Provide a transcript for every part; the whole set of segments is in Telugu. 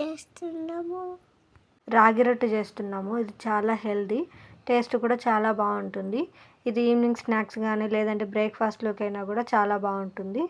చేస్తున్నాము. రాగి రొట్టె చేస్తున్నాము. ఇది చాలా హెల్దీ. టేస్ట్ కూడా చాలా బాగుంటుంది. ఇది ఈవినింగ్ స్నాక్స్ కానీ లేదంటే బ్రేక్ఫాస్ట్లోకి అయినా కూడా చాలా బాగుంటుంది.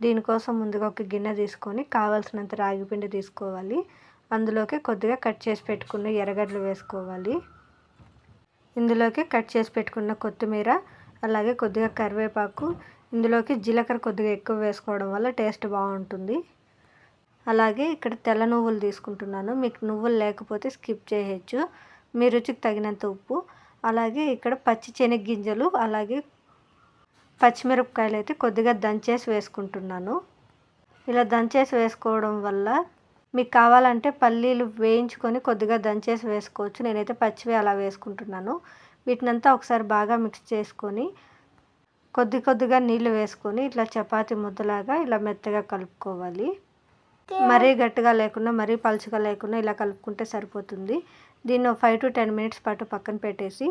దీనికోసం ముందుగా ఒక గిన్నె తీసుకొని కావాల్సినంత రాగి పిండి తీసుకోవాలి. అందులోకి కొద్దిగా కట్ చేసి పెట్టుకున్న ఎర్రగడ్డలు వేసుకోవాలి. ఇందులోకి కట్ చేసి పెట్టుకున్న కొత్తిమీర అలాగే కొద్దిగా కరివేపాకు ఇందులోకి జీలకర్ర కొద్దిగా ఎక్కువ వేసుకోవడం వల్ల టేస్ట్ బాగుంటుంది. అలాగే ఇక్కడ తెల్ల నువ్వులు తీసుకుంటున్నాను. మీకు నువ్వులు లేకపోతే స్కిప్ చేయొచ్చు. మీ రుచికి తగినంత ఉప్పు. అలాగే ఇక్కడ పచ్చి శనగ్గింజలు అలాగే పచ్చిమిరపకాయలు అయితే కొద్దిగా దంచేసి వేసుకుంటున్నాను. ఇలా దంచేసి వేసుకోవడం వల్ల మీకు కావాలంటే పల్లీలు వేయించుకొని కొద్దిగా దంచేసి వేసుకోవచ్చు. నేనైతే పచ్చివి అలా వేసుకుంటున్నాను. వీటినంతా ఒకసారి బాగా మిక్స్ చేసుకొని కొద్ది కొద్దిగా నీళ్ళు వేసుకొని ఇట్లా చపాతి ముద్దలాగా ఇలా మెత్తగా కలుపుకోవాలి. మరీ గట్టిగా లేకుండా మరీ పలుచగా లేకుండా ఇలా కలుపుకుంటే సరిపోతుంది. దీన్ని ఫైవ్ టు టెన్ మినిట్స్ పాటు పక్కన పెట్టేసి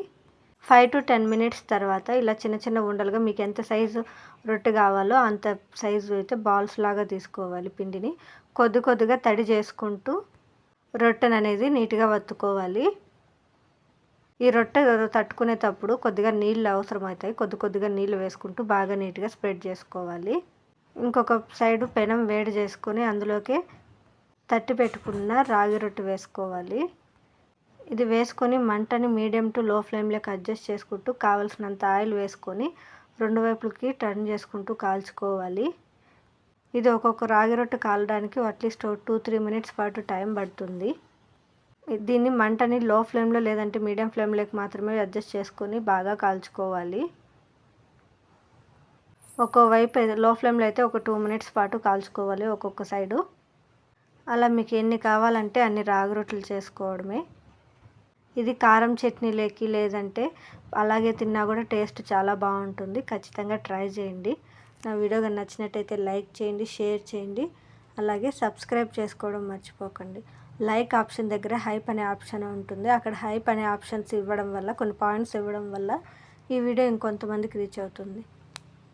ఫైవ్ టు టెన్ మినిట్స్ తర్వాత ఇలా చిన్న చిన్న ఉండలుగా మీకు ఎంత సైజు రొట్టె కావాలో అంత సైజు అయితే బాల్స్ లాగా తీసుకోవాలి పిండిని. కొద్ది కొద్దిగా తడి చేసుకుంటూ రొట్టెను అనేది నీట్గా వత్తుకోవాలి. ఈ రొట్టె తట్టుకునేటప్పుడు కొద్దిగా నీళ్ళు అవసరమవుతాయి. కొద్ది కొద్దిగా నీళ్ళు వేసుకుంటూ బాగా నీట్గా స్ప్రెడ్ చేసుకోవాలి. ఇంకొక సైడు పెనం వేడి చేసుకొని అందులోకి తట్టి పెట్టుకున్న రాగి రొట్టె వేసుకోవాలి. ఇది వేసుకొని మంటని మీడియం టు లో ఫ్లేమ్లోకి అడ్జస్ట్ చేసుకుంటూ కావలసినంత ఆయిల్ వేసుకొని రెండు వైపులకి టర్న్ చేసుకుంటూ కాల్చుకోవాలి. ఇది ఒక్కొక్క రాగి రొట్టె కాలడానికి at least two three minutes పాటు టైం పడుతుంది. దీన్ని మంటని లో ఫ్లేమ్లో లేదంటే మీడియం ఫ్లేమ్లోకి మాత్రమే అడ్జస్ట్ చేసుకొని బాగా కాల్చుకోవాలి. ఒక్కోవైపు లో ఫ్లేమ్లో అయితే ఒక టూ మినిట్స్ పాటు కాల్చుకోవాలి ఒక్కొక్క సైడు. అలా మీకు ఎన్ని కావాలంటే అన్ని రాగి రొట్టెలు చేసుకోవడమే. ఇది కారం చట్నీలోకి లేదంటే అలాగే తిన్నా కూడా టేస్ట్ చాలా బాగుంటుంది. ఖచ్చితంగా ట్రై చేయండి. నా వీడియో కానీ నచ్చినట్టయితే లైక్ చేయండి షేర్ చేయండి. అలాగే సబ్స్క్రైబ్ చేసుకోవడం మర్చిపోకండి. లైక్ ఆప్షన్ దగ్గర హైప్ అనే ఆప్షన్ ఉంటుంది. అక్కడ హైప్ అనే ఆప్షన్స్ ఇవ్వడం వల్ల కొన్ని పాయింట్స్ ఇవ్వడం వల్ల ఈ వీడియో ఇంకొంతమందికి రీచ్ అవుతుంది.